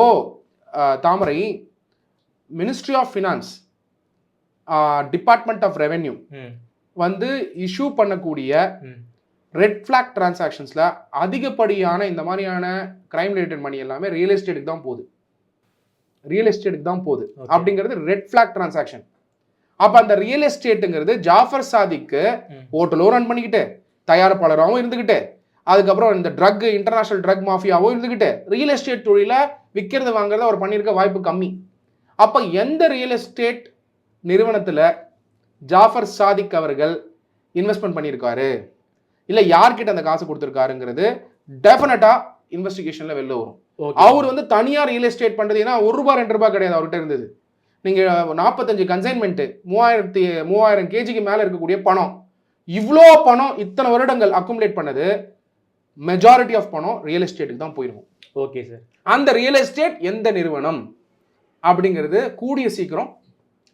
Thamarai ministry of finance department of revenue வந்து இஷ்யூ பண்ணக்கூடிய ரெட் ஃபிளாக் டிரான்சாக்ஷன்ஸ்ல அதிகப்படியான இந்த மாதிரியான கிரைம் ரிலேட்டட் மணி எல்லாமே ரியல் எஸ்டேட்டுக்கு தான் போகுது. ரியல் எஸ்டேட்டுக்கு தான் போகுது. அப்படிங்கிறது ரெட் ஃபிளாக் டிரான்சாக்ஷன் அப்ப அந்த ரியல் எஸ்டேட்டுங்கிறது ஜாஃபர் சாதிக்கு. ஹோட்டலும் ரன் பண்ணிக்கிட்டு தயாரிப்பாளராகவும் இருந்துக்கிட்டு அதுக்கப்புறம் இந்த ட்ரக் இன்டர்நேஷனல் ட்ரக் மாஃபியாவும் இருந்துக்கிட்டு ரியல் எஸ்டேட் தொழில விற்கிறது வாங்குறத அவர் பண்ணியிருக்க வாய்ப்பு கம்மி. அப்ப எந்த ரியல் எஸ்டேட் நிறுவனத்துல ஜாஃபர் சாதிக் அவர்கள் இன்வெஸ்ட்மெண்ட் பண்ணியிருக்காரு? இல்ல யார்கிட்ட அந்த காசு கொடுத்துருக்காருங்கிறது டெஃபினட்டா இன்வெஸ்டிகேஷன்ல வெளில வரும். அவர் வந்து தனியார் ரியல் எஸ்டேட் பண்றது ஏன்னா ஒரு ரூபாய் ரெண்டு ரூபாய் கிடையாது அவர்கிட்ட இருந்தது. நீங்க நாற்பத்தஞ்சு கன்சைன்மெண்ட் மூவாயிரத்தி மூவாயிரம் கேஜிக்கு மேல இருக்கக்கூடிய பணம். இவ்வளோ பணம் இத்தனை வருடங்கள் அக்குமுலேட் பண்ணது மெஜாரிட்டி ஆஃப் பணம் ரியல் எஸ்டேட்டுக்கு தான் போயிருக்கும். ஓகே சார் அந்த ரியல் எஸ்டேட் எந்த நிறுவனம்? அப்படிங்கிறது கூடிய சீக்கிரம்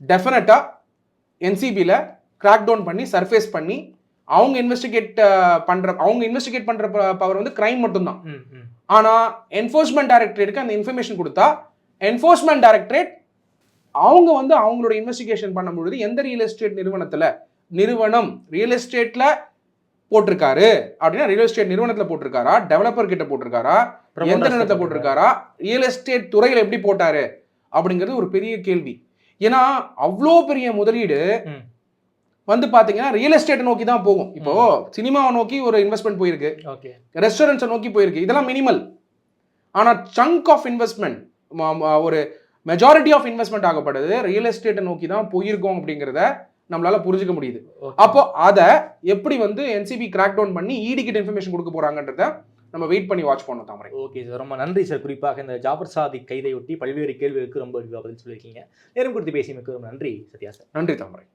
டெஃபினட்டாக என்சிபியில் கிராக் டவுன் பண்ணி சர்ஃபேஸ் பண்ணி அவங்க இன்வெஸ்டிகேட் பண்ற அவங்க இன்வெஸ்டிகேட் பண்ற பவர் வந்து கிரைம் மட்டும்தான். ம் ம். ஆனா என்ஃபோர்ஸ்மெண்ட் டைரக்டரேட்டுக்கு அந்த இன்ஃபர்மேஷன் கொடுத்தா என்ஃபோர்ஸ்மெண்ட் டைரக்டரேட் அவங்க வந்து அவங்களோட இன்வெஸ்டிகேஷன் பண்ணும் பொழுது எந்த ரியல் எஸ்டேட் நிறுவனத்துல? நிறுவனம். ரியல் எஸ்டேட்ல போட்டிருக்காரு. அப்படின்னா ரியல் எஸ்டேட் நிறுவனத்துல போட்டிருக்காரா? டெவலப்பர் கிட்ட போட்டிருக்காரா? எந்த நிறுவனத்தை போட்டிருக்காரா. ரியல் எஸ்டேட் துறையில எப்படி போட்டாரு? அப்படிங்கிறது ஒரு பெரிய கேள்வி. ஏன்னா அவ்வளோ பெரிய முதலீடு. வந்து பாத்தீங்கன்னா ரியல் எஸ்டேட் நோக்கி தான் போகும். இப்போ சினிமாவை நோக்கி ஒரு இன்வெஸ்ட்மெண்ட் போயிருக்கு. ரெஸ்டாரண்ட்ஸை நோக்கி போயிருக்கு. இதெல்லாம் மினிமல் ஆனா சங்க் ஆஃப் இன்வெஸ்ட்மெண்ட் ஒரு மெஜாரிட்டி ஆஃப் இன்வெஸ்ட்மெண்ட் ஆகப்படுது. ரியல் எஸ்டேட்டை நோக்கி தான் போயிருக்கோம் அப்படிங்கிறத நம்மளால புரிஞ்சுக்க முடியுது. அப்போ அதை எப்படி வந்து என்சிபி கிராக் டவுன் பண்ணி E இடி கிட்ட இன்ஃபர்மேஷன் கொடுக்க போறாங்கன்றத நம்ம வெயிட் பண்ணி வாட்ச் பண்ணோம் தாமரை. ஓகே சார் ரொம்ப நன்றி சார் குறிப்பாக இந்த ஜாபர் சாதி கைதையொட்டி பல்வேறு கேள்விகளுக்கு ரொம்ப பதில் சொல்லியிருக்கீங்க. நேரம் கொடுத்து பேசியமைக்கு ரொம்ப நன்றி சத்யா சார் நன்றி தாமரை.